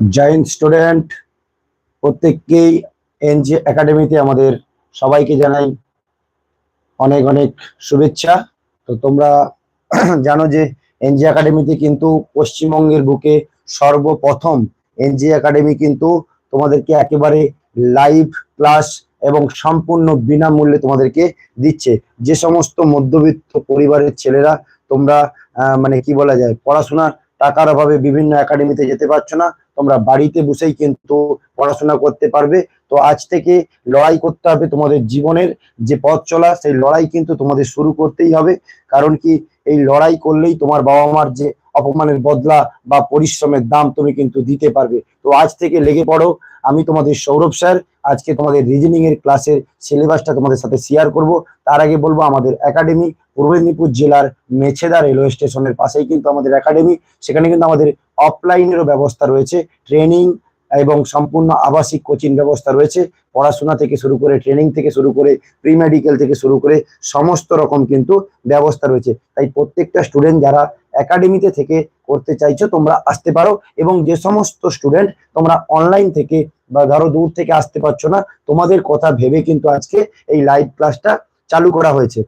Joint student প্রত্যেককেই NG একাডেমিতে আমাদের সবাইকে জানাই অনেক অনেক শুভেচ্ছা। তো তোমরা জানো যে এনজি একাডেমিতে কিন্তু পশ্চিমবঙ্গের বুকে সর্বপ্রথম এনজি একাডেমি কিন্তু তোমাদেরকে একেবারে লাইভ ক্লাস এবং সম্পূর্ণ বিনামূল্যে তোমাদেরকে দিচ্ছে। যে সমস্ত মধ্যবিত্ত পরিবারের ছেলেরা তোমরা মানে কি বলা যায় পড়াশোনা টাকার অভাবে বিভিন্ন একাডেমিতে যেতে পারছ না। তোমরা বাড়িতে বসেই কিন্তু পড়াশোনা করতে পারবে। তো আজ থেকে লড়াই করতে হবে তোমাদের জীবনের যে পথ চলা, সেই লড়াই কিন্তু তোমাদের শুরু করতেই হবে। কারণ কি এই লড়াই করলেই তোমার বাবা মার যে অপমানের বদলা বা পরিশ্রমের দাম তুমি কিন্তু দিতে পারবে। তো আজ থেকে লেগে পড়ো, আমি তোমাদের সৌরভ স্যার, আজকে তোমাদের রিজনিং এর ক্লাসের সিলেবাসটা তোমাদের সাথে শেয়ার করব। তার আগে বলব, আমাদের একাডেমি পূর্ব মেদিনীপুর জেলার মেছেদা রেলওয়ে স্টেশনের পাশেই কিন্তু আমাদের একাডেমি সেখানে কিন্তু আমাদের অফলাইনেরও ব্যবস্থা রয়েছে। ট্রেনিং এবং সম্পূর্ণ আবাসিক কোচিং ব্যবস্থা রয়েছে। পড়াশোনা থেকে শুরু করে ট্রেনিং থেকে শুরু করে প্রি মেডিকেল থেকে শুরু করে সমস্ত রকম কিন্তু ব্যবস্থা রয়েছে। তাই প্রত্যেকটা স্টুডেন্ট যারা একাডেমিতে থেকে করতে চাইছো, তোমরা আসতে পারো এবং যে সমস্ত স্টুডেন্ট তোমরা অনলাইন থেকে বা ধরো দূর থেকে আসতে পারছ না, তোমাদের কথা ভেবে কিন্তু আজকে এই লাইভ ক্লাসটা চালু করা হয়েছে।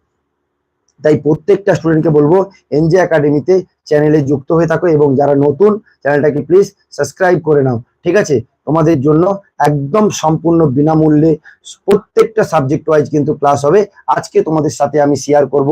তাই প্রত্যেকটা স্টুডেন্টকে বলব এনজে একাডেমিতে চ্যানেলে যুক্ত হয়ে থাকো এবং যারা নতুন চ্যানেলটাকে প্লিজ সাবস্ক্রাইব করে নাও, ঠিক আছে? তোমাদের জন্য একদম সম্পূর্ণ বিনামূল্যে প্রত্যেকটা সাবজেক্ট ওয়াইজ কিন্তু ক্লাস হবে। আজকে তোমাদের সাথে আমি শেয়ার করব,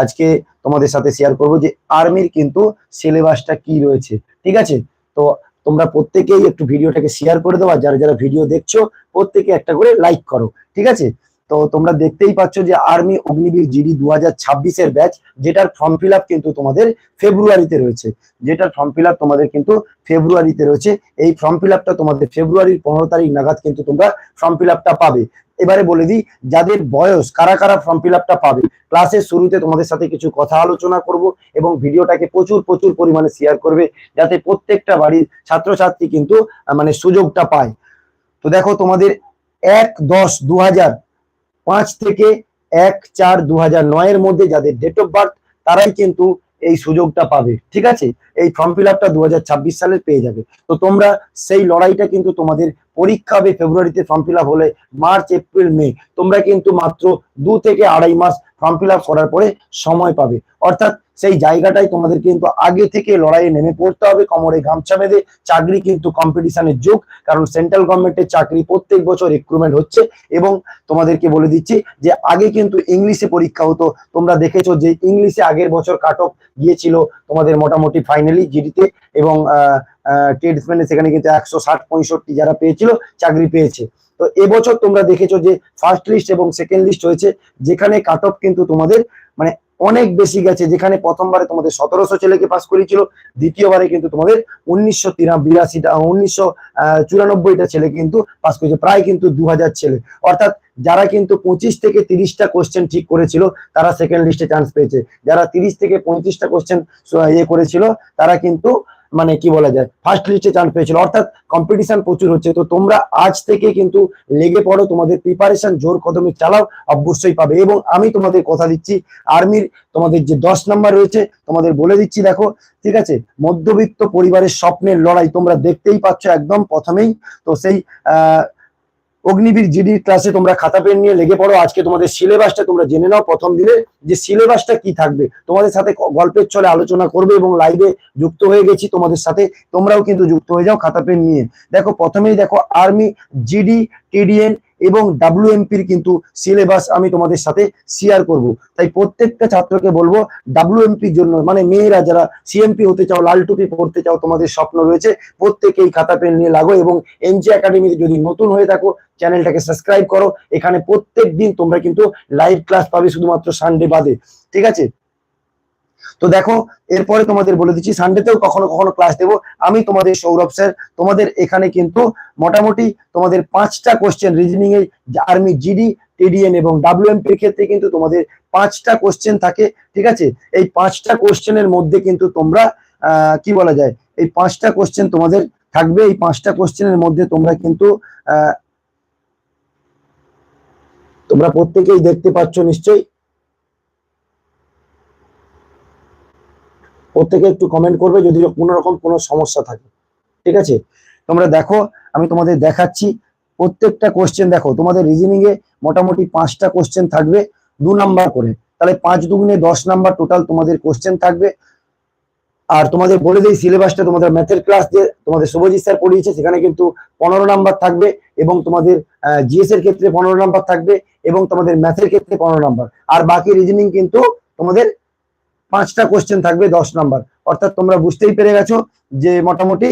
আজকে তোমাদের সাথে শেয়ার করব যে আর্মির কিন্তু সিলেবাসটা কি রয়েছে, ঠিক আছে? তো তোমরা প্রত্যেকেই একটু ভিডিওটাকে শেয়ার করে দেওয়া যারা যারা ভিডিও দেখছ, প্রত্যেকে একটা করে লাইক করো, ঠিক আছে? তো তোমরা দেখতেই পাচ্ছ যে আর্মি অগ্নিবীর জিডি দু হাজার ছাব্বিশের ব্যাচ যেটার ফর্ম ফিল কিন্তু তোমাদের ফেব্রুয়ারিতে রয়েছে। যেটার ফর্ম ফিল তোমাদের কিন্তু ফেব্রুয়ারিতে রয়েছে। এই ফর্ম ফিল তোমাদের ফেব্রুয়ারির পনেরো তারিখ নাগাদ কিন্তু তোমরা ফর্ম ফিল পাবে। এবারে বলে দিই, যাদের বয়স, কারা কারা ফর্ম ফিল পাবে? ক্লাসের শুরুতে তোমাদের সাথে কিছু কথা আলোচনা করব এবং ভিডিওটাকে প্রচুর প্রচুর পরিমাণে শেয়ার করবে, যাতে প্রত্যেকটা বাড়ির ছাত্রছাত্রী কিন্তু মানে সুযোগটা পায়। তো দেখো তোমাদের এক দশ দু হাজার পাঁচ থেকে এক চার দু হাজার নয়ের মধ্যে যাদের ডেট অফ বার্থ তারাই কিন্তু এই সুযোগটা পাবে, ঠিক আছে? এই ফর্ম ফিল আপটা দু সালের পেয়ে যাবে। তো তোমরা সেই লড়াইটা কিন্তু তোমাদের পরীক্ষা হবে ফেব্রুয়ারিতে ফর্ম ফিল আপ হলে মার্চ এপ্রিল মে তোমরা কিন্তু মাত্র দু থেকে আড়াই মাস ফর্ম ফিল করার পরে সময় পাবে। অর্থাৎ সেই জায়গাটাই তোমাদের কিন্তু আগে থেকে লড়াইয়ে নেমে পড়তে হবে, কোমরে গামছা বেঁধে। চাকরি কিন্তু কম্পিটিশনের যুগ, কারণ সেন্ট্রাল গভর্নমেন্টের চাকরি প্রত্যেক বছর রিক্রুটমেন্ট হচ্ছে এবং তোমাদেরকে বলে দিচ্ছি যে, আগে কিন্তু ইংলিশে পরীক্ষা হতো। তোমরা দেখেছ যে, ইংলিশে আগের বছর কাট অফ গিয়েছিল তোমাদের মোটামুটি ফাইনালি জিডিতে এবং ট্রেডসম্যানে সেখানে কিন্তু একশো ষাট পঁয়ষট্টি যারা পেয়েছিল, চাকরি পেয়েছে। তো এবছর তোমরা দেখেছ যে ফার্স্ট লিস্ট এবং সেকেন্ড লিস্ট হয়েছে, যেখানে কাট অফ কিন্তু তোমাদের মানে অনেক বেশি গেছে, যেখানে প্রথমবারে তোমাদের সতেরোশো ছেলেকে পাস করেছিল, দ্বিতীয়বারে কিন্তু তোমাদের উনিশশো বিরাশিটা উনিশশো চুরানব্বইটা ছেলে কিন্তু পাস করেছে, প্রায় কিন্তু দু হাজার ছেলে। অর্থাৎ যারা কিন্তু পঁচিশ থেকে তিরিশটা কোশ্চেন ঠিক করেছিল, তারা সেকেন্ড লিস্টে চান্স পেয়েছে। যারা তিরিশ থেকে পঁয়ত্রিশটা কোশ্চেন ইয়ে করেছিল, তারা কিন্তু মানে কি বলা যায় ফার্স্ট লিস্টে চান্স পেয়েছিল। অর্থাৎ কম্পিটিশন প্রচুর হচ্ছে। তো তোমরা আজ থেকে কিন্তু লেগে পড়ো, তোমাদের প্রিপারেশন জোর কদমে চালাও, অবশ্যই পাবে। এবং আমি তোমাদের কথা দিচ্ছি আর্মির তোমাদের যে দশ নাম্বার রয়েছে, তোমাদের বলে দিচ্ছি, দেখো, ঠিক আছে? মধ্যবিত্ত পরিবারের স্বপ্নের লড়াই তোমরা দেখতেই পাচ্ছ একদম প্রথমেই। তো সেই, আহ অগ্নিবীর জিডি ক্লাসে তোমরা খাতা পেন নিয়ে লেগে পড়ো। আজকে তোমাদের সিলেবাসটা তোমরা জেনে নাও প্রথম দিনে যে সিলেবাসটা কি থাকবে। তোমাদের সাথে গল্পের চলে আলোচনা করবে এবং লাইভে যুক্ত হয়ে গেছি। তোমাদের সাথে তোমরাও কিন্তু যুক্ত হয়ে যাও খাতা পেন নিয়ে। দেখো, প্রথমেই দেখো আর্মি জিডি টিডিএন এবং ডাব্লিউএমপির কিন্তু সিলেবাস আমি তোমাদের সাথে শেয়ার করব। তাই প্রত্যেকটা ছাত্রকে বলব ডাব্লিউএমপির জন্য মানে মেয়েরা যারা সিএমপি হতে চাও, লাল টুপি পড়তে চাও, তোমাদের স্বপ্ন রয়েছে প্রত্যেকেই খাতা, পেন নিয়ে লাগো এবং এনজি একাডেমিতে যদি নতুন হয়ে থাকো, চ্যানেলটাকে সাবস্ক্রাইব করো। এখানে প্রত্যেক দিন তোমরা কিন্তু লাইভ ক্লাস পাবে শুধুমাত্র সানডে বাদে। ঠিক আছে? তো দেখো, এরপরে তোমাদের বলে দিচ্ছি সানডেতেও কখনো কখনো ক্লাস দেবো। আমি তোমাদের সৌরভ স্যার তোমাদের এখানে কিন্তু মোটামুটি তোমাদের পাঁচটা কোশ্চেন রিজনিং এ আর্মি জিডি টিডিএন এবং ডাব্লিউএমপি এর ক্ষেত্রে কিন্তু তোমাদের পাঁচটা কোশ্চেন থাকে, ঠিক আছে? এই পাঁচটা কোশ্চেনের মধ্যে কিন্তু তোমরা কি বলা যায়? এই পাঁচটা কোশ্চেন তোমাদের থাকবে, এই পাঁচটা কোশ্চেনের মধ্যে তোমরা কিন্তু তোমরা প্রত্যেকেই দেখতে পাচ্ছ নিশ্চয়ই। প্রত্যেকে একটু কমেন্ট করবে যদি কোনো রকম কোনো সমস্যা থাকে। ঠিক আছে? তোমরা দেখো, আমি তোমাদের দেখাচ্ছি প্রত্যেকটা কোশ্চেন দেখো, তোমাদের রিজনিং এ মোটামুটি পাঁচটা কোশ্চেন থাকবে, দু নাম্বার করে। তাহলে পাঁচ দুগুণে দশ নাম্বার টোটাল তোমাদের কোশ্চেন থাকবে। আর তোমাদের বলে দিই সিলেবাসটা তোমাদের ম্যাথের ক্লাস যে তোমাদের শুভজিৎ স্যার পড়িয়েছে, সেখানে কিন্তু পনেরো নাম্বার থাকবে এবং তোমাদের জিএস এর ক্ষেত্রে পনেরো নাম্বার থাকবে এবং তোমাদের ম্যাথের ক্ষেত্রে পনেরো নাম্বার আর বাকি রিজনিং কিন্তু তোমাদের পাঁচটা কোশ্চেন থাকবে দশ নাম্বার অর্থাৎ তোমরা বুঝতেই পেরে গেছো যে মোটামুটি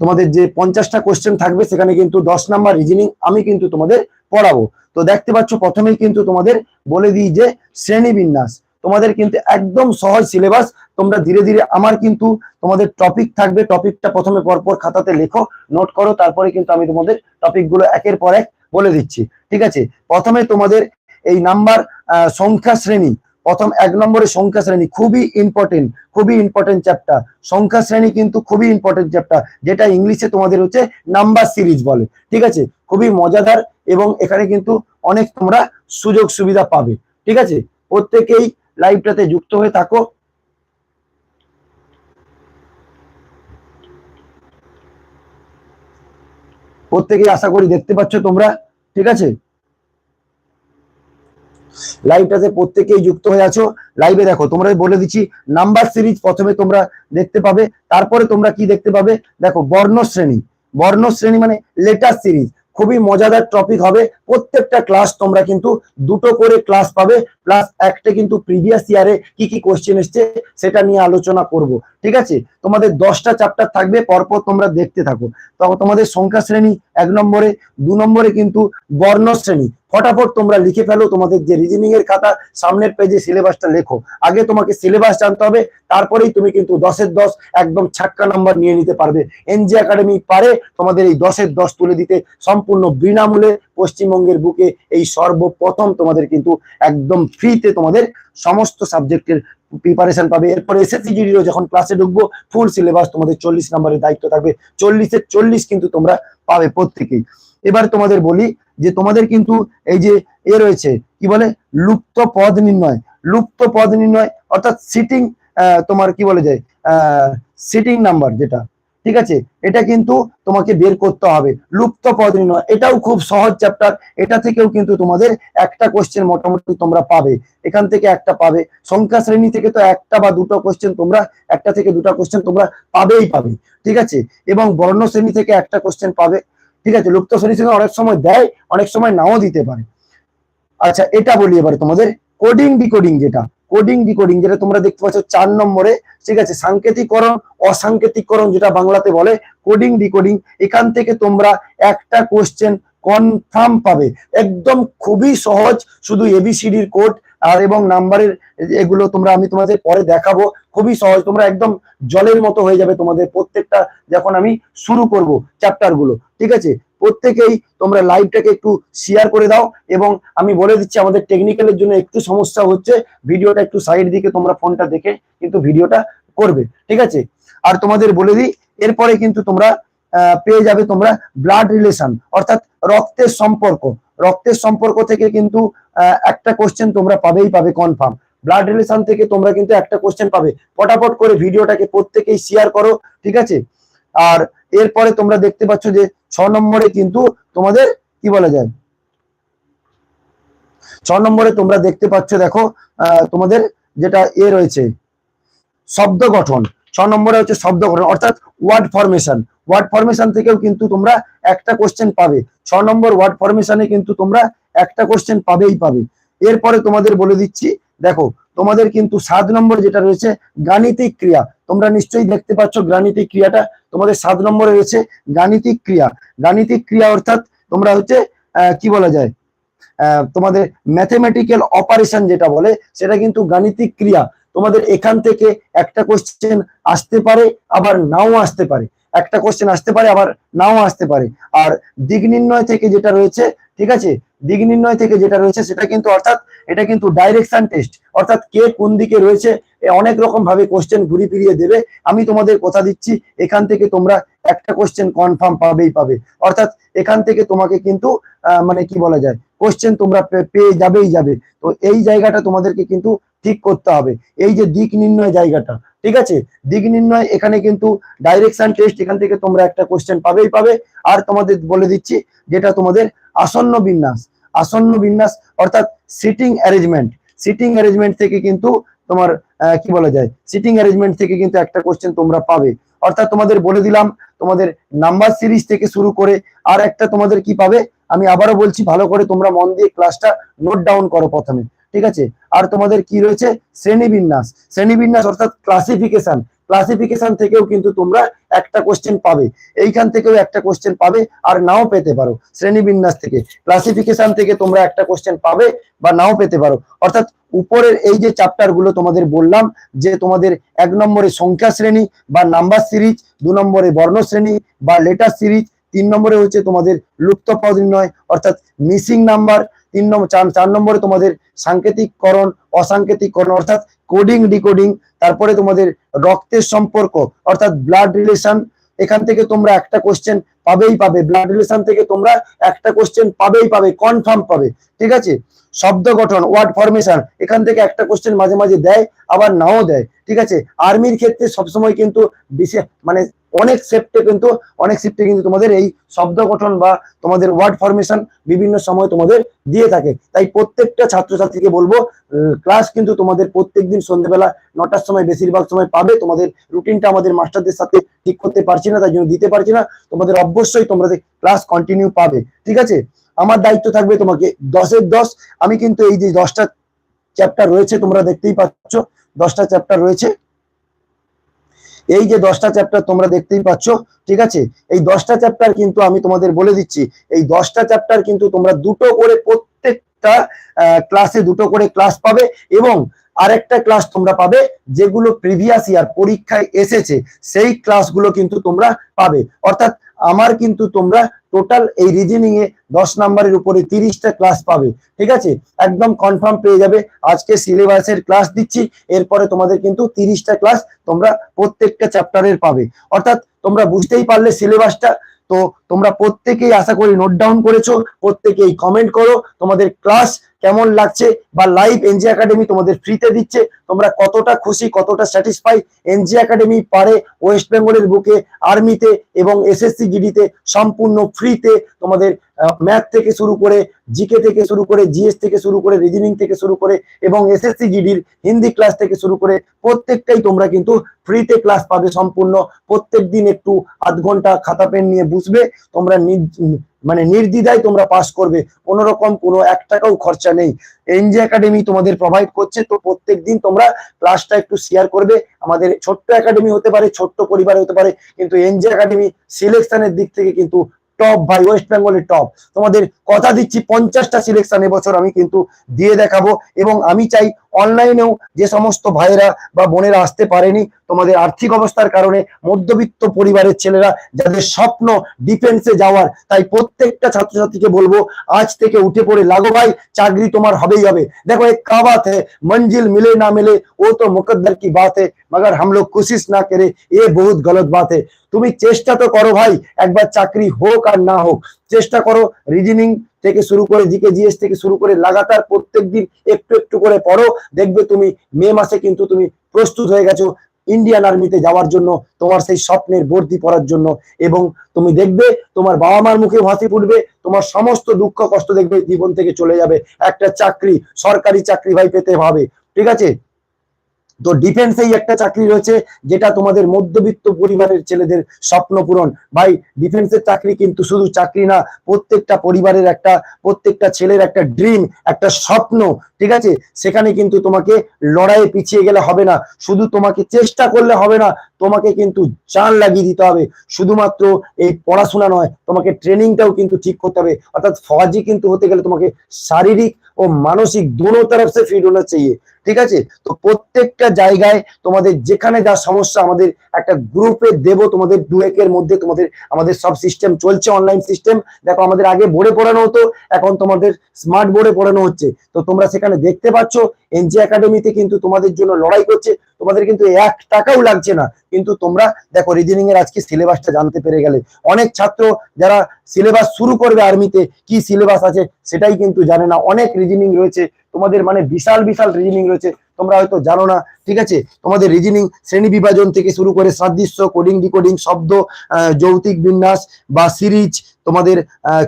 তোমাদের যে পঞ্চাশটা কোশ্চেন থাকবে সেখানে কিন্তু দশ নাম্বার রিজনিং আমি কিন্তু তোমাদের পড়াবো। তো দেখতে পাচ্ছ, প্রথমেই কিন্তু তোমাদের বলে দিই যে শ্রেণি বিন্যাস তোমাদের কিন্তু একদম সহজ সিলেবাস তোমরা ধীরে ধীরে আমার কিন্তু তোমাদের টপিক থাকবে। টপিকটা প্রথমে পরপর খাতাতে লেখো নোট করো, তারপরে কিন্তু আমি তোমাদের টপিকগুলো একের পর এক বলে দিচ্ছি। ঠিক আছে? প্রথমে তোমাদের এই নাম্বার সংখ্যা শ্রেণি। প্রথম এক নম্বরে সংখ্যা শ্রেণি, খুবই ইম্পর্টেন্ট খুবই ইম্পর্টেন্ট চ্যাপ্টার সংখ্যা শ্রেণি কিন্তু খুবই ইম্পর্টেন্ট চ্যাপ্টার যেটা ইংলিশে তোমাদের হচ্ছে নাম্বার সিরিজ বলে, ঠিক আছে? খুবই মজাদার এবং এখানে কিন্তু অনেক তোমরা সুযোগ সুবিধা পাবে, ঠিক আছে? প্রত্যেকেই লাইভটাতে যুক্ত হয়ে থাকো। প্রত্যেকেই আশা করি দেখতে পাচ্ছ তোমরা, ঠিক আছে? লাইভটাতে প্রত্যেকেই যুক্ত হয়ে আছো লাইভে দেখো, তোমরা বলে দিচ্ছি নাম্বার সিরিজ প্রথমে তোমরা দেখতে পাবে, তারপরে তোমরা কি দেখতে পাবে? দেখো, বর্ণ শ্রেণি। বর্ণ শ্রেণি মানে লেটার সিরিজ খুবই মজাদার টপিক হবে। প্রত্যেকটা ক্লাস তোমরা কিন্তু দুটো করে ক্লাস পাবে প্লাস একটা কিন্তু প্রিভিয়াস ইয়ারে কি কি কোশ্চেন এসছে, সেটা নিয়ে আলোচনা করব। ঠিক আছে? তোমাদের দশটা চ্যাপ্টার থাকবে, পরপর তোমরা দেখতে থাকো। তো তোমাদের সংখ্যা শ্রেণি এক নম্বরে, দু নম্বরে কিন্তু বর্ণ শ্রেণি। ফটাফট তোমরা লিখে ফেলো তোমাদের যে রিজনিং এর খাতা, সামনের পেজে সিলেবাসটা লেখো। আগে তোমাকে সিলেবাস জানতে হবে, তারপরেই তুমি কিন্তু দশের দশ একদম ছাক্কা নাম্বার নিয়ে নিতে পারবে। এনজি একাডেমি পারে তোমাদের এই দশের দশ তুলে দিতে সম্পূর্ণ বিনামূল্যে পশ্চিমবঙ্গের বুকে এই সর্বপ্রথম তোমাদের কিন্তু একদম ফ্রিতে তোমাদের সমস্ত সাবজেক্টের প্রিপারেশন পাবে। এরপরে এসএসসি জিডিও যখন ক্লাসে ঢুকবো ফুল সিলেবাস তোমাদের চল্লিশ নম্বরের দায়িত্ব থাকবে। চল্লিশের চল্লিশ কিন্তু তোমরা পাবে প্রত্যেকেই। এবার তোমাদের বলি যে তোমাদের কিন্তু এই যে এ রয়েছে, কি বলে? লুপ্ত পদ নির্ণয়। লুপ্ত পদ নির্ণয়, অর্থাৎ সিটিং তোমার কি বলে যায়? সিটিং নাম্বার যেটা, ঠিক আছে? এটা কিন্তু তোমাকে বের করতে হবে। লুপ্ত পদ নির্ণয়, এটাও খুব সহজ চ্যাপ্টার এটা থেকেও কিন্তু তোমাদের একটা কোশ্চেন মোটামুটি তোমরা পাবে। এখান থেকে একটা পাবে। সংখ্যা শ্রেণি থেকে তো একটা বা দুটো কোশ্চেন তোমরা, একটা থেকে দুটো কোশ্চেন তোমরা পাবেই পাবে, ঠিক আছে? এবং বর্ণ শ্রেণি থেকে একটা কোশ্চেন পাবে। ঠিক আছে, লুপ্ত থেকে অনেক সময় দেয়, অনেক সময় নাও দিতে পারে। আচ্ছা এটা বলি এবারে তোমাদের। কোডিং ডিকোডিং যেটা কোডিং ডিকোডিং যেটা তোমরা দেখতে পাচ্ছ চার নম্বরে, ঠিক আছে, সাংকেতিকরণ, অসাংকেতিকরণ যেটা বাংলাতে বলে কোডিং ডিকোডিং এখান থেকে তোমরা একটা কোশ্চেন কনফার্ম পাবে। একদম খুবই সহজ, শুধু এবিসিডির কোড আর এবং নাম্বারের এগুলো তোমরা আমি তোমাদের পরে দেখাবো। খুবই সহজ, তোমরা একদম জলের মতো হয়ে যাবে তোমাদের প্রত্যেকটা যখন আমি শুরু করব চ্যাপ্টারগুলো ঠিক আছে? প্রত্যেকেই তোমরা লাইভটাকে একটু শেয়ার করে দাও এবং আমি বলে দিচ্ছি, আমাদের টেকনিক্যালের জন্য একটু সমস্যা হচ্ছে, ভিডিওটা একটু সাইড দিকে তোমরা ফোনটা দেখে কিন্তু ভিডিওটা করবে, ঠিক আছে? আর তোমাদের বলে দিই, এরপরে কিন্তু তোমরা পেয়ে যাবে তোমরা ব্লাড রিলেশন অর্থাৎ রক্তের সম্পর্ক। রক্তের সম্পর্ক থেকে কিন্তু একটা কোশ্চেন তোমরা পাবেই পাবে কনফার্ম ব্লাড রিলেশন থেকে তোমরা কিন্তু একটা কোশ্চেন পাবে। ফটাফট করে ভিডিওটাকে প্রত্যেকেই শেয়ার করো, ঠিক আছে? আর এরপরে তোমরা দেখতে পাচ্ছ যে, ছ নম্বরে কিন্তু তোমাদের কি বলা যায়? ছ নম্বরে তোমরা দেখতে পাচ্ছ, দেখো তোমাদের যেটা এ রয়েছে, শব্দ গঠন। ছ নম্বরে হচ্ছে শব্দ গঠন অর্থাৎ ওয়ার্ড ফরমেশন ওয়ার্ড ফরমেশন থেকেও কিন্তু তোমরা একটা কোশ্চেন পাবে। ছ নম্বর ওয়ার্ড ফরমেশনে কিন্তু তোমরা একটা কোশ্চেন পাবেই পাবে। এরপরে তোমাদের বলে দিচ্ছি, দেখো, তোমাদের কিন্তু সাত নম্বর যেটা রয়েছে, গাণিতিক ক্রিয়া। তোমরা নিশ্চয়ই দেখতে পাচ্ছ গাণিতিক ক্রিয়াটা, তোমাদের সাত নম্বরে রয়েছে গাণিতিক ক্রিয়া। গাণিতিক ক্রিয়া অর্থাৎ তোমরা হচ্ছে কি বলা যায় তোমাদের ম্যাথমেটিক্যাল অপারেশন যেটা বলে, সেটা কিন্তু গাণিতিক ক্রিয়া। তোমাদের এখান থেকে একটা কোশ্চেন আসতে পারে, আবার নাও আসতে পারে। একটা কোশ্চেন আসতে পারে, আবার নাও আসতে পারে। আর দিক নির্ণয় থেকে যেটা রয়েছে, ঠিক আছে? দিক নির্ণয় থেকে যেটা রয়েছে, সেটা কিন্তু অর্থাৎ, এটা কিন্তু ডাইরেকশন টেস্ট অর্থাৎ কে কোন দিকে রয়েছে অনেক রকম ভাবে কোশ্চেন ঘুরি ফিরিয়ে দেবে। আমি তোমাদের কথা দিচ্ছি, এখান থেকে তোমরা একটা কোশ্চেন কনফার্ম পাবেই পাবে। অর্থাৎ, এখান থেকে তোমাকে কিন্তু মানে কি বলা যায় কোশ্চেন তোমরা পেয়ে যাবেই যাবে। তো এই জায়গাটা তোমাদেরকে কিন্তু ঠিক করতে হবে। এই যে দিক নির্ণয় জায়গাটা, ঠিক আছে? দিক নির্ণয় এখানে কিন্তু ডাইরেকশন টেস্ট এখান থেকে তোমরা একটা কোশ্চেন পাবেই পাবে। আর তোমাদের বলে দিচ্ছি, যেটা তোমাদের আসন্ন বিন্যাস। আসন্ন বিন্যাস অর্থাৎ সিটিং অ্যারেঞ্জমেন্ট সিটিং অ্যারেঞ্জমেন্ট থেকে কিন্তু তোমার কি বলা যায়? সিটিং অ্যারেঞ্জমেন্ট থেকে কিন্তু একটা কোশ্চেন তোমরা পাবে। অর্থাৎ তোমাদের বলে দিলাম, তোমাদের নাম্বার সিরিজ থেকে শুরু করে আর একটা তোমাদের কি পাবে? আমি আবারও বলছি, ভালো করে তোমরা মন দিয়ে ক্লাসটা নোট ডাউন করো প্রথমে, ঠিক আছে? আর তোমাদের কি রয়েছে? শ্রেণীবিন্যাস। শ্রেণীবিন্যাস অর্থাৎ ক্লাসিফিকেশন ক্লাসিফিকেশন থেকেও কিন্তু তোমরা একটা কোশ্চেন পাবে। এইখান থেকেও একটা কোশ্চেন পাবে আর নাও পেতে পারো শ্রেণীবিন্যাস থেকে। ক্লাসিফিকেশন থেকে তোমরা একটা কোশ্চেন পাবে বা নাও পেতে পারো। অর্থাৎ উপরের এই যে চ্যাপ্টারগুলো তোমাদের বললাম, যে তোমাদের এক নম্বরে সংখ্যা শ্রেণি বা নাম্বার সিরিজ দু নম্বরে বর্ণ শ্রেণি বা লেটার সিরিজ তিন নম্বরে হচ্ছে তোমাদের লুপ্ত পদ নির্ণয়, অর্থাৎ মিসিং নাম্বার তিন নম্বর, চার চার নম্বরে তোমাদের সাংকেতিককরণ, অসাংকেতিককরণ, অর্থাৎ কোডিং ডিকোডিং তারপরে তোমাদের রক্তের সম্পর্ক, অর্থাৎ ব্লাড রিলেশন এখান থেকে তোমরা একটা কোশ্চেন পাবেই পাবে ব্লাড রিলেশন থেকে তোমরা একটা কোশ্চেন পাবেই পাবে কনফার্ম পাবে, ঠিক আছে? শব্দ গঠন ওয়ার্ড ফরমেশন এখান থেকে একটা কোশ্চেন মাঝে মাঝে দেয়, আবার নাও দেয়, ঠিক আছে? আর্মির ক্ষেত্রে সবসময় কিন্তু বিশেষ মানে অনেক সেপ্টে কিন্তু, অনেক শিফটে কিন্তু তোমাদের এই শব্দ গঠন বা তোমাদের ওয়ার্ড ফরমেশন বিভিন্ন সময় তোমাদের দিয়ে থাকে। তাই প্রত্যেকটা ছাত্রছাত্রীকে বলব ক্লাস কিন্তু তোমাদের প্রত্যেকদিন সন্ধ্যেবেলা নটার সময় বেশিরভাগ সময় পাবে। তোমাদের রুটিনটা আমাদের মাস্টারদের সাথে ঠিক করতে পারছি না, তাই জন্য দিতে পারছি না। তোমাদের অবশ্যই তোমাদের ক্লাস কন্টিনিউ পাবে, ঠিক আছে? আমার দায়িত্ব থাকবে তোমাকে। দশের দশ, আমি কিন্তু এই যে দশটা চ্যাপ্টার রয়েছে, তোমরা দেখতেই পাচ্ছ, দশটা চ্যাপ্টার রয়েছে। এই যে দশটা চ্যাপ্টার তোমরা দেখতেই পাচ্ছ, ঠিক আছে? এই দশটা চ্যাপ্টার কিন্তু আমি তোমাদের বলে দিচ্ছি, এই দশটা চ্যাপ্টার কিন্তু তোমরা দুটো করে প্রত্যেকটা ক্লাসে দুটো করে ক্লাস পাবে এবং আরেকটা ক্লাস তোমরা পাবে যেগুলো প্রিভিয়াস ইয়ার পরীক্ষায় এসেছে, সেই ক্লাসগুলো কিন্তু তোমরা পাবে। অর্থাৎ আমার কিন্তু তোমরা টোটাল এই রিজনিং এ দশ নাম্বারের উপরে তিরিশটা ক্লাস পাবে, ঠিক আছে? একদম কনফার্ম পেয়ে যাবে। আজকে সিলেবাসের ক্লাস দিচ্ছি, এরপরে তোমাদের কিন্তু তিরিশটা ক্লাস তোমরা প্রত্যেকটা চ্যাপ্টারের পাবে। অর্থাৎ তোমরা বুঝতেই পারলে সিলেবাসটা তো তোমরা প্রত্যেকেই আশা করি নোট ডাউন করেছ, প্রত্যেকেই কমেন্ট করো। তোমাদের ক্লাস কেমন লাগছে বা লাইভ এনজি একাডেমি তোমাদের ফ্রিতে দিচ্ছে, তোমরা কতটা খুশি, কতটা স্যাটিসফাই এনজি একাডেমি পারে ওয়েস্ট বেঙ্গলের বুকে আর্মিতে এবং এসএসসি জিডিতে সম্পূর্ণ ফ্রিতে তোমাদের ম্যাথ থেকে শুরু করে জিকে থেকে শুরু করে জিএস থেকে শুরু করে রিজনিং থেকে শুরু করে এবং এসএসসি জিডির হিন্দি ক্লাস থেকে শুরু করে প্রত্যেকটাই তোমরা কিন্তু ফ্রিতে ক্লাস পাবে সম্পূর্ণ। প্রত্যেক দিন একটু আধ ঘণ্টা খাতা পেন নিয়ে বুঝবে তোমরা মানে নির্দ্বিধায় তোমরা পাস করবে। কোনো রকম কোনো এক টাকাও খরচা নেই। এনজি একাডেমি তোমাদের প্রোভাইড করছে, তো প্রত্যেক দিন তোমরা ক্লাসটা একটু শেয়ার করবে। আমাদের ছোট্ট একাডেমি হতে পারে, ছোট্ট পরিবার হতে পারে, কিন্তু এনজি একাডেমি সিলেকশনের দিক থেকে কিন্তু টপ ভাই ওয়েস্ট বেঙ্গলের টপ তোমাদের কথা দিচ্ছি, পঞ্চাশটা সিলেকশন এবছর আমি কিন্তু দিয়ে দেখাবো। এবং আমি চাই অনলাইনেও যে সমস্ত ভাইয়েরা বা বোনেরা আসতে পারেনি তোমাদের আর্থিক অবস্থার কারণে মধ্যবিত্ত পরিবারের ছেলেরা যাদের স্বপ্ন ডিফেন্সে যাওয়ার তাই প্রত্যেকটা ছাত্রছাত্রীকে বলবো আজ থেকে উঠে পড়ে লাগো ভাই চাকরি তোমার হবেই হবে দেখো এক কা বাত है मंजिल मिले ना मिले वो तो मुकद्दर की बात है मगर हम लोग कोशिश ना करे ये बहुत गलत बात है তুমি চেষ্টা তো করো ভাই একবার চাকরি হোক আর না হোক চেষ্টা করো রিজনিং থেকে শুরু করে জিকে, জিএস থেকে শুরু করে লাগাতার প্রত্যেক দিন একটু একটু করে পড়ো। দেখবে তুমি মে মাসে কিন্তু তুমি প্রস্তুত হয়ে গেছো ইন্ডিয়ান আর্মিতে যাওয়ার জন্য, তোমার সেই স্বপ্নের বর্তি পড়ার জন্য। এবং তুমি দেখবে তোমার বাবা মার মুখে হাসি ফুটবে, তোমার সমস্ত দুঃখ কষ্ট দেখবে, জীবন থেকে চলে যাবে। একটা চাকরি, সরকারি চাকরি ভাই পেতে হবে ঠিক আছে? তো ডিফেন্সেই একটা চাকরি রয়েছে যেটা তোমাদের মধ্যবিত্ত পরিবারের ছেলেদের স্বপ্ন পূরণ। ভাই ডিফেন্সের চাকরি কিন্তু শুধু চাকরি না, প্রত্যেকটা পরিবারের একটা, প্রত্যেকটা ছেলের একটা ড্রিম একটা স্বপ্ন, ঠিক আছে? সেখানে কিন্তু তোমাকে লড়াইয়ে পিছিয়ে গেলে হবে না। শুধু তোমাকে চেষ্টা করলে হবে না, তোমাকে কিন্তু চান লাগিয়ে দিতে হবে। শুধুমাত্র এই পড়াশোনা নয়, তোমাকে ট্রেনিংটাও কিন্তু ঠিক করতে হবে। অর্থাৎ ফৌজি কিন্তু হতে গেলে তোমাকে শারীরিক ও মানসিক দোনো তরফ সে ফিট হোনা চাইয়ে ঠিক আছে? তো প্রত্যেকটা জায়গায় তোমাদের যেখানে যা সমস্যা আমাদের একটা গ্রুপে দেব তোমাদের দু একের মধ্যে তোমাদের, আমাদের সব সিস্টেম চলছে অনলাইন সিস্টেম দেখো, আমাদের আগে বোর্ডে পড়ানো হতো, এখন তোমাদের স্মার্ট বোর্ডে পড়ানো হচ্ছে। তো তোমরা সেখানে দেখতে পাচ্ছ এনজি একাডেমিতে কিন্তু তোমাদের জন্য লড়াই করছে, তোমাদের কিন্তু এক টাকাও লাগছে না। কিন্তু তোমরা দেখো রিজনিং এর আজকে সিলেবাসটা জানতে পেরে গেলে। অনেক ছাত্র যারা সিলেবাস শুরু করবে আর্মিতে কি সিলেবাস আছে সেটাই কিন্তু জানে না। অনেক রিজনিং রয়েছে। তোমাদের মানে বিশাল বিশাল রিজনিং রয়েছে। তোমরা হয়তো জানো না, ঠিক আছে? তোমাদের রিজনিং শ্রেণি বিভাজন থেকে শুরু করে সাদৃশ্য কোডিং ডিকোডিং শব্দ যৌতিক বিন্যাস বা সিরিজ তোমাদের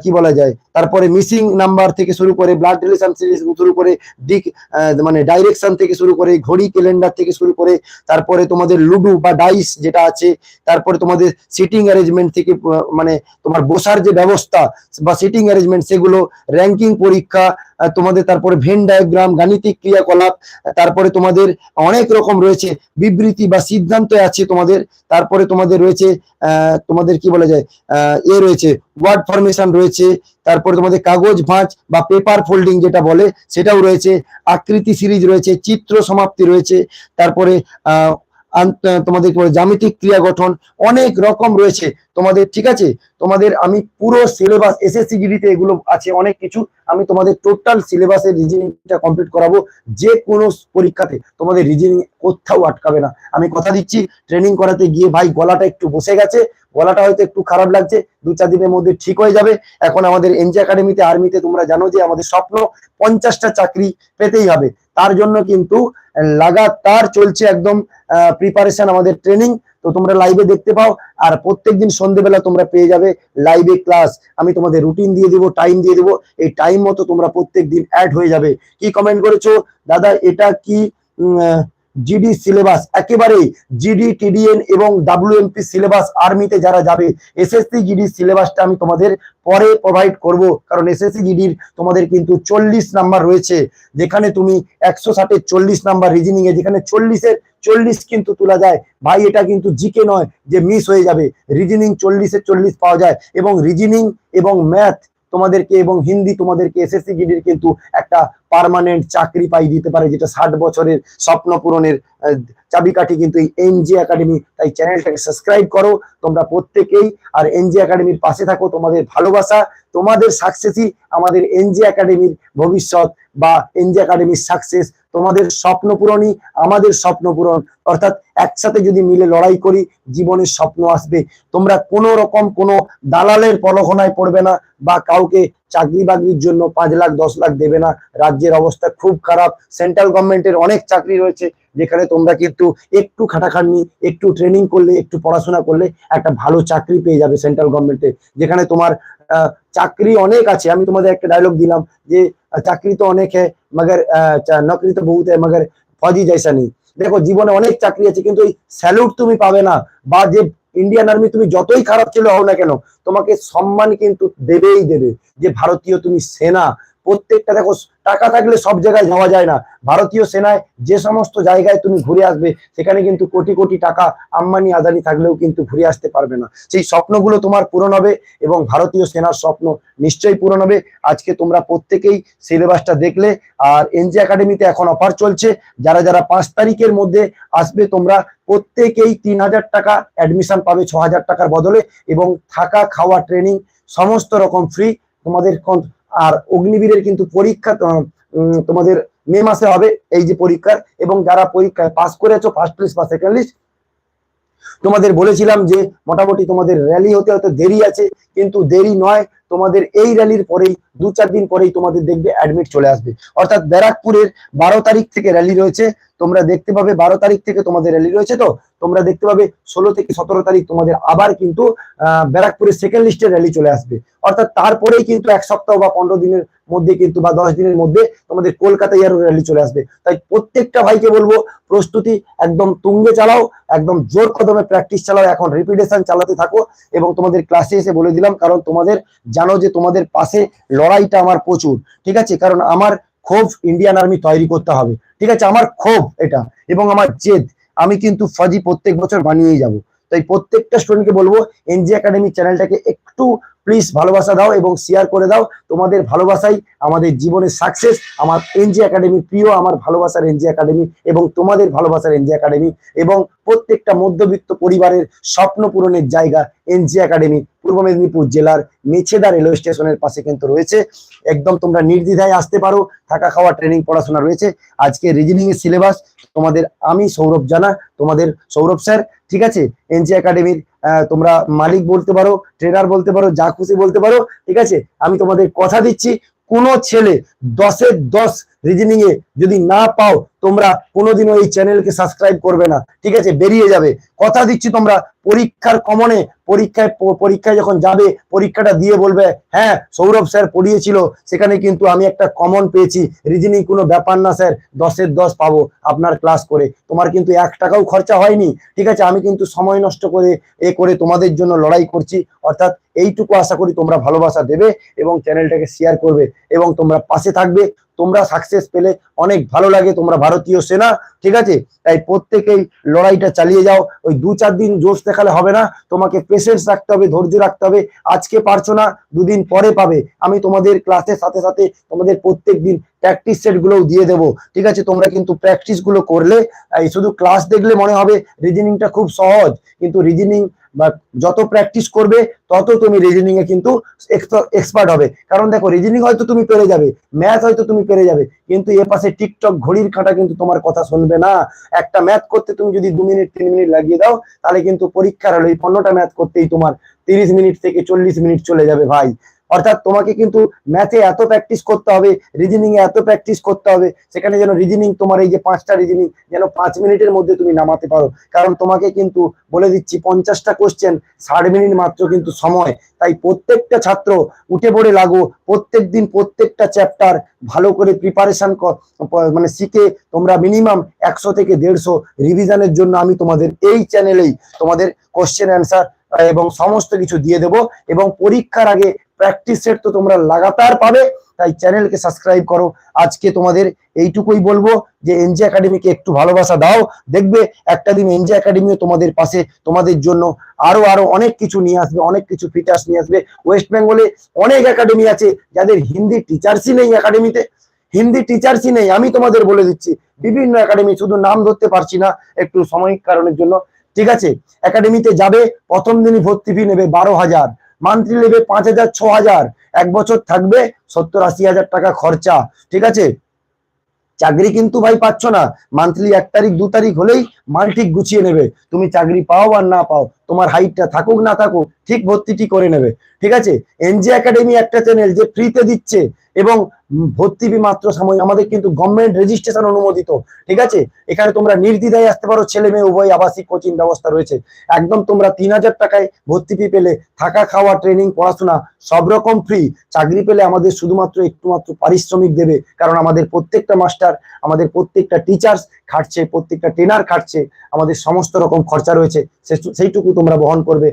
কি বলা যায়? তারপরে মিসিং নাম্বার থেকে শুরু করে ব্লাড রিলেশন শুরু করে দিক মানে ডাইরেকশন থেকে শুরু করে ঘড়ি ক্যালেন্ডার থেকে শুরু করে তারপরে তোমাদের লুডু বা ডাইস যেটা আছে, তারপরে তোমাদের সিটিং অ্যারেঞ্জমেন্ট থেকে মানে তোমার বসার যে ব্যবস্থা বা সিটিং অ্যারেঞ্জমেন্ট সেগুলো র্যাঙ্কিং পরীক্ষা তোমাদের তারপরে ভেন ডায়াগ্রাম গাণিতিক ক্রিয়াকলাপ, তারপরে তোমাদের অনেক রকম রয়েছে, বিবৃতি বা সিদ্ধান্ত আছে তোমাদের, তারপরে তোমাদের রয়েছে তোমাদের কি বলা যায় এ রয়েছে ওয়ার্ড ফরমেশন রয়েছে তারপরে তোমাদের কাগজ ভাঁজ বা পেপার ফোল্ডিং যেটা বলে, সেটাও রয়েছে। আকৃতি সিরিজ রয়েছে, চিত্র সমাপ্তি রয়েছে। তারপরে তোমাদের জ্যামিতিক ক্রিয়া গঠন অনেক রকম রয়েছে। তোমাদের, ঠিক আছে? তোমাদের আমি পুরো সিলেবাস এসএসসি জিডিতে এগুলো আছে, অনেক কিছু আমি তোমাদের টোটাল সিলেবাসের রিজনিংটা কমপ্লিট করাবো যে কোনো পরীক্ষাতে। তোমাদের রিজনিং কোথাও আটকাবে না। আমি কথা দিচ্ছি ট্রেনিং করাতে গিয়ে ভাই গলাটা একটু বসে গেছে, গলাটা হয়তো একটু খারাপ লাগছে, দু চার দিনের মধ্যে ঠিক হয়ে যাবে। এখন আমাদের এনজি একাডেমিতে আর্মিতে তোমরা জানো যে আমাদের স্বপ্ন পঞ্চাশটা চাকরি পেতেই হবে। তার জন্য কিন্তু লাগাতার চলছে একদম প্রিপারেশন আমাদের ট্রেনিং তো তোমরা লাইভে দেখতে পাও। আর প্রত্যেকদিন সন্ধেবেলা তোমরা পেয়ে যাবে লাইভে ক্লাস আমি তোমাদের রুটিন দিয়ে দিব টাইম দিয়ে দিব। এই টাইম মতো তোমরা প্রত্যেক দিন অ্যাড হয়ে যাবে। কি কমেন্ট করেছ? দাদা, এটা কি জিডি সিলেবাস একেবারেই জিডি টিডিএন এবং ডাব্লিউএমপি সিলেবাস আর্মিতে যারা যাবে এসএসসি জিডি সিলেবাসটা আমি তোমাদের পরে প্রোভাইড করব। কারণ এসএসসি জিডির তোমাদের কিন্তু চল্লিশ নাম্বার রয়েছে। যেখানে তুমি একশো ষাটের চল্লিশ নাম্বার রিজনিং এ যেখানে চল্লিশের চল্লিশ কিন্তু তোলা যায়। ভাই, এটা কিন্তু জিকে নয় যে মিস হয়ে যাবে। রিজনিং চল্লিশের চল্লিশ পাওয়া যায় এবং রিজনিং এবং ম্যাথ তোমাদেরকে এবং হিন্দি তোমাদেরকে এসএসসি জিডির কিন্তু একটা পার্মানেন্ট চাকরি পাই দিতে পারে, যেটা ষাট বছরের স্বপ্ন পূরণের চাবিকাঠি কিন্তু এই এনজি একাডেমি তাই চ্যানেলটাকে সাবস্ক্রাইব করো, তোমরা প্রত্যেকেই, আর এনজি একাডেমির পাশে থাকো, তোমাদের ভালোবাসা, তোমাদের সাকসেসই আমাদের এনজি একাডেমির ভবিষ্যৎ, বা এনজি একাডেমির সাকসেস তোমাদের স্বপ্ন পূরণই আমাদের স্বপ্ন পূরণ। অর্থাৎ একসাথে যদি মিলে লড়াই করি, জীবনের স্বপ্ন আসবে। তোমরা কোনো রকম কোনো দালালের পলখনায় পড়বে না, বা কাউকে চাকরি বাকরির জন্য পাঁচ লাখ, দশ লাখ দেবে না। রাজ্যের অবস্থা খুব খারাপ। সেন্ট্রাল গভর্নমেন্টের অনেক চাকরি রয়েছে, যেখানে তোমরা কিন্তু একটু খাটাখাটনি, একটু ট্রেনিং করলে, একটু পড়াশোনা করলে একটা ভালো চাকরি পেয়ে যাবে সেন্ট্রাল গভর্নমেন্টে যেখানে তোমার চাকরি অনেক আছে। আমি তোমাদের একটা ডায়লগ দিলাম যে চাকরি তো অনেক হ্যাঁ মগর নকরি তো বহুত হ্যাঁ মগর, ফৌজি জৈসা নেই। দেখো, জীবনে অনেক চাকরি আছে, কিন্তু এই স্যালুট তুমি পাবে না। বা যে ইন্ডিয়ান আর্মি তুমি যতই খারাপ ছিল হও না কেন, তোমাকে সম্মান কিন্তু দেবেই দেবে যে ভারতীয় তুমি সেনা প্রত্যেকটা দেখো, টাকা থাকলে সব জায়গায় যাওয়া যায় না। ভারতীয় সেনায় যে সমস্ত জায়গায় তুমি ঘুরে আসবে, সেখানে কিন্তু কোটি কোটি টাকা আম্বানি আদানি থাকলেও কিন্তু ঘুরে আসতে পারবে না। সেই স্বপ্নগুলো তোমার পূরণ হবে এবং ভারতীয় সেনার স্বপ্ন নিশ্চয়ই পূরণ হবে। আজকে তোমরা প্রত্যেকেই সিলেবাসটা দেখলে, আর এনজি একাডেমিতে এখন অফার চলছে। যারা যারা পাঁচ তারিখের মধ্যে আসবে, তোমরা প্রত্যেকেই তিন হাজার টাকা অ্যাডমিশন পাবে ছ হাজার টাকার বদলে এবং থাকা খাওয়া ট্রেনিং সমস্ত রকম ফ্রি তোমাদের আর অগ্নিবীরের কিন্তু পরীক্ষা তোমাদের মে মাসে হবে এই যে পরীক্ষার। এবং যারা পরীক্ষায় পাস করেছ ফার্স্ট লিস্ট বা সেকেন্ড লিস্ট তোমাদের বলেছিলাম যে মোটামুটি তোমাদের র্যালি হতে হয়তো দেরি আছে, কিন্তু দেরি নয়। তোমাদের এই র্যালির পরেই দু চার দিন পরেই তোমাদের দেখবে অ্যাডমিট চলে আসবে। অর্থাৎ ব্যারাকপুরের বারো তারিখ থেকে র্যালি রয়েছে। তোমরা দেখতে পাবে বারো তারিখ থেকে তোমাদের র্যালি রয়েছে তো? তোমরা দেখতে পাবে ষোলো থেকে সতেরো তারিখ তোমাদের আবার কিন্তু আহ, ব্যারাকপুরের সেকেন্ড লিস্টের র্যালি চলে আসবে। অর্থাৎ তারপরেই কিন্তু এক সপ্তাহ বা পনেরো দিনের মধ্যে কিন্তু বা দশ দিনের মধ্যে তোমাদের কলকাতায় আরও র্যালি চলে আসবে। তাই প্রত্যেকটা ভাইকে বলব প্রস্তুতি একদম তুঙ্গে চালাও একদম জোর কদমে প্র্যাকটিস চালাও এখন রিপিটেশন চালাতে থাকো এবং তোমাদের ক্লাসে এসে বলে দিলাম কারণ তোমাদের জানো যে তোমাদের পাশে লড়াইটা আমার প্রচুর, ঠিক আছে? কারণ আমার ক্ষোভ ইন্ডিয়ান আর্মি তৈরি করতে হবে, ঠিক আছে? আমার ক্ষোভ এটা এবং আমার জেদ। আমি কিন্তু ফজি প্রত্যেক বছর বানিয়েই যাব। তাই প্রত্যেকটা স্টুডেন্টকে বলব এনজি একাডেমি চ্যানেলটাকে একটু প্লিজ ভালোবাসা দাও এবং শেয়ার করে দাও। তোমাদের ভালোবাসাই আমাদের জীবনের সাকসেস আমার এনজি একাডেমি প্রিয়, আমার ভালোবাসার এনজি একাডেমি এবং তোমাদের ভালোবাসার এনজি একাডেমি এবং প্রত্যেকটা মধ্যবিত্ত পরিবারের স্বপ্ন পূরণের জায়গা এনজি একাডেমি পূর্ব মেদিনীপুর জেলার মেছেদা রেলওয়ে স্টেশনের পাশে কিন্তু রয়েছে। একদম তোমরা নির্দ্বিধায় আসতে পারো, থাকা খাওয়া ট্রেনিং পড়াশোনা রয়েছে। আজকে রিজনিং এর সিলেবাস তোমাদের আমি সৌরভ জানা, তোমাদের সৌরভ স্যার ঠিক আছে? এনজি একাডেমির তোমরা মালিক বলতে পারো ট্রেনার বলতে পারো, যা খুশি বলতে পারো, ঠিক আছে? আমি তোমাদের কথা দিচ্ছি, কোনো ছেলে দশের দশ রিজনিং এ যদি না পাও, তোমরা কোনোদিনও এই চ্যানেলকে সাবস্ক্রাইব করবে না। ঠিক আছে? বেরিয়ে যাবে। কথা দিচ্ছি তোমরা, পরীক্ষার কমনে, পরীক্ষায় পরীক্ষায় যখন যাবে, পরীক্ষাটা দিয়ে বলবে হ্যাঁ সৌরভ স্যার পড়িয়েছিল, সেখানে কিন্তু আমি একটা কমন পেয়েছি। রিজনিং কোনো ব্যাপার না, স্যার। দশের দশ পাবো আপনার ক্লাস করে। তোমার কিন্তু এক টাকাও খরচা হয়নি। ঠিক আছে? আমি কিন্তু সময় নষ্ট করে, এ করে তোমাদের জন্য লড়াই করছি। অর্থাৎ এইটুকু আশা করি তোমরা ভালোবাসা দেবে এবং চ্যানেলটাকে শেয়ার করবে। এবং তোমরা পাশে থাকবে। তোমরা সাকসেস পেলে অনেক ভালো লাগে, তোমরা ভারতীয় সেনা, ঠিক আছে? তাই প্রত্যেকেই লড়াইটা চালিয়ে যাও। ওই দু চার দিন জোশ দেখালে হবে না। তোমাকে পেশেন্স রাখতে হবে, ধৈর্য রাখতে হবে। আজকে পারছ না, দুদিন পরে পাবে। আমি তোমাদের ক্লাসের সাথে সাথে তোমাদের প্রত্যেক দিন প্র্যাকটিস সেট গুলোও দিয়ে দেবো। ঠিক আছে? তোমরা কিন্তু প্র্যাকটিসগুলো করলে শুধু ক্লাস দেখলে মনে হবে রিজনিংটা খুব সহজ। কিন্তু রিজনিং বা যত প্র্যাকটিস করবে, তত তুমি রিজনিং এ কিন্তু এক্সপার্ট হবে। কারণ দেখো রিজনিং হয়তো তুমি পেরে যাবে ম্যাথ হয়তো তুমি পেরে যাবে, কিন্তু এ পাশে টিকটক ঘড়ির কাঁটা কিন্তু তোমার কথা শুনবে না। একটা ম্যাথ করতে তুমি যদি দু মিনিট, তিন মিনিট লাগিয়ে দাও, তাহলে কিন্তু পরীক্ষার হলো এই পনেরোটা ম্যাথ করতেই তোমার তিরিশ মিনিট থেকে চল্লিশ মিনিট চলে যাবে ভাই। অর্থাৎ তোমাকে কিন্তু ম্যাথে এত প্র্যাকটিস করতে হবে রিজনিং এ এত প্র্যাকটিস করতে হবে, সেখানে যেন রিজনিং তোমার এই যে পাঁচটা রিজনিং যেন পাঁচ মিনিটের মধ্যে তুমি নামাতে পারো। কারণ তোমাকে কিন্তু বলে দিচ্ছি পঞ্চাশটা কোশ্চেন ষাট মিনিট মাত্র কিন্তু সময়। তাই প্রত্যেকটা ছাত্র উঠে পড়ে লাগো, প্রত্যেক দিন প্রত্যেকটা চ্যাপ্টার ভালো করে প্রিপারেশন মানে শিখে তোমরা মিনিমাম একশো থেকে দেড়শো রিভিশনের জন্য আমি তোমাদের এই চ্যানেলেই তোমাদের কোশ্চেন অ্যান্সার এবং সমস্ত কিছু দিয়ে দেব। এবং পরীক্ষার আগে প্র্যাকটিস সেট তো তোমরা লাগাতার পাবে, তাই চ্যানেলকে সাবস্ক্রাইব করো। আজকে তোমাদের এইটুকুই বলব যে এনজি একাডেমিকে একটু ভালোবাসা দাও। দেখবে একটা দিন এনজি একাডেমিও তোমাদের পাশে, তোমাদের জন্য আরও আরও অনেক কিছু নিয়ে আসবে, অনেক কিছু ফিচার্স নিয়ে আসবে। ওয়েস্ট বেঙ্গলে অনেক একাডেমি আছে, যাদের হিন্দি টিচার্সই নেই একাডেমিতে হিন্দি টিচার্সই নেই, আমি তোমাদের বলে দিচ্ছি। বিভিন্ন একাডেমি শুধু নাম ধরতে পারছি না, একটু সাময়িক কারণের জন্য। ঠিক আছে? একাডেমিতে যাবে, প্রথম দিনই ভর্তি ফি নেবে বারো হাজার। মান্থলি নেবে পাঁচ হাজার, ছ হাজার। এক বছর থাকবে সত্তর আশি হাজার টাকা খরচা, ঠিক আছে? চাকরি কিন্তু ভাই পাচ্ছ না। মান্থলি এক তারিখ, দু তারিখ হলেই মাল ঠিক গুছিয়ে নেবে। তুমি চাকরি পাও আর না পাও, তোমার হাইটটা থাকুক না থাকুক, ঠিক ভর্তিটি করে নেবে, ঠিক আছে? এনজি একাডেমি একটা চ্যানেল যে ফ্রিতে দিচ্ছে এবং ভর্তি ফি মাত্র সময় আমাদের কিন্তু গভর্নমেন্ট রেজিস্ট্রেশন অনুমোদিত, ঠিক আছে? এখানে তোমরা নির্দ্বিধায় আসতে পারো, ছেলে মেয়ে, উভয় আবাসিক কোচিং ব্যবস্থা রয়েছে। একদম তোমরা তিন হাজার টাকায় ভর্তি ফি পেলে, থাকা খাওয়া ট্রেনিং পড়াশোনা, সব রকম ফ্রি চাকরি পেলে আমাদের শুধুমাত্র একটু মাত্র পারিশ্রমিক দেবে, কারণ আমাদের প্রত্যেকটা মাস্টার আমাদের প্রত্যেকটা টিচার্স খাটছে, প্রত্যেকটা ট্রেনার খাটছে, আমাদের সমস্ত রকম খরচা রয়েছে। সেইটুকু তোমরা বহন করবে।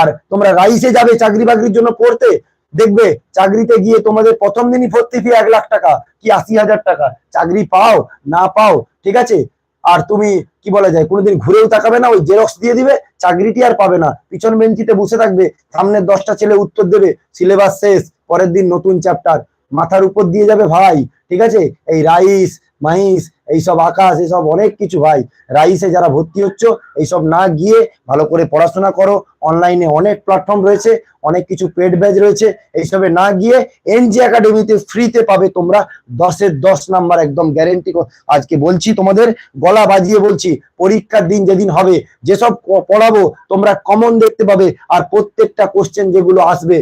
আর তোমরা রাইসে যাবে চাকরি বাকরির জন্য পড়তে দেখবে চাকরিতে গিয়ে তোমাদের প্রথম দিনই ভর্তি ফি এক লাখ টাকা, কি আশি হাজার টাকা? চাকরি পাও, না পাও, ঠিক আছে? আর তুমি, কি বলা যায়, কোনোদিন ঘুরেও তাকাবে না, ওই জেরক্স দিয়ে দিবে, চাকরিটি আর পাবে না। পিছন বেঞ্চিতে বসে থাকবে, সামনের দশটা ছেলে উত্তর দেবে সিলেবাস শেষ, পরের দিন নতুন চ্যাপ্টার মাথার উপর দিয়ে যাবে ভাই, ঠিক আছে? এই রাইস মাইস এইসব আকাশ, এইসব অনেক কিছু ভাই। রাইসে যারা ভর্তি হচ্ছ, এইসব না গিয়ে ভালো করে পড়াশোনা করো। অনলাইনে অনেক প্ল্যাটফর্ম রয়েছে, অনেক কিছু পেড ব্যাচ রয়েছে। এইসবে না গিয়ে এনজি একাডেমিতে ফ্রিতে পাবে তোমরা। দশের দশ নাম্বার একদম গ্যারেন্টি আজকে বলছি তোমাদের, গলা বাজিয়ে বলছি, পরীক্ষার দিন যেদিন হবে, যেসব পড়াবো, তোমরা কমন দেখতে পাবে। আর প্রত্যেকটা কোশ্চেন যেগুলো আসবে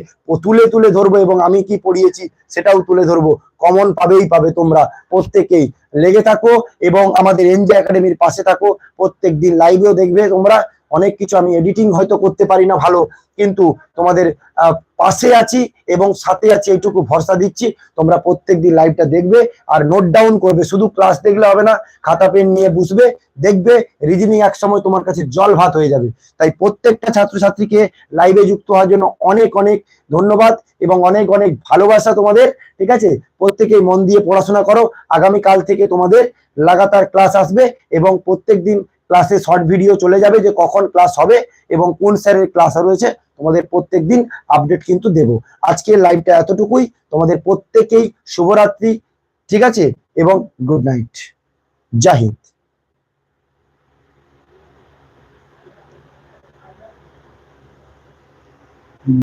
তুলে তুলে ধরবো এবং আমি কি পড়িয়েছি, সেটাও তুলে ধরবো। কমন পাবেই পাবে তোমরা, প্রত্যেকেই। লেগে থাকো এবং আমাদের এনজি একাডেমির পাশে থাকো। প্রত্যেক দিন লাইভেও দেখবে তোমরা। অনেক কিছু আমি এডিটিং হয়তো করতে পারি না ভালো, কিন্তু তোমাদের পাশে আছি এবং সাথে আছি এইটুকু ভরসা দিচ্ছি। তোমরা প্রত্যেক দিন লাইভটা দেখবে আর নোট ডাউন করবে। শুধু ক্লাস দেখলে হবে না, খাতা পেন নিয়ে বসবে, দেখবে রিজনিং এক সময় তোমার কাছে জল ভাত হয়ে যাবে। তাই প্রত্যেকটা ছাত্রছাত্রীকে লাইভে যুক্ত হওয়ার জন্য অনেক অনেক ধন্যবাদ এবং অনেক অনেক ভালোবাসা তোমাদের, ঠিক আছে? প্রত্যেকেই মন দিয়ে পড়াশোনা করো। আগামী কাল থেকে তোমাদের লাগাতার ক্লাস আসবে এবং প্রত্যেক দিন ক্লাসে শর্ট ভিডিও চলে যাবে যে কখন ক্লাস হবে এবং কোন স্যারের ক্লাস রয়েছে, তোমাদের প্রত্যেক দিন আপডেট কিন্তু দেব। আজকের লাইভটা এতটুকুই। তোমাদের প্রত্যেকেই শুভরাত্রি, ঠিক আছে? এবং গুড নাইট জাহিদ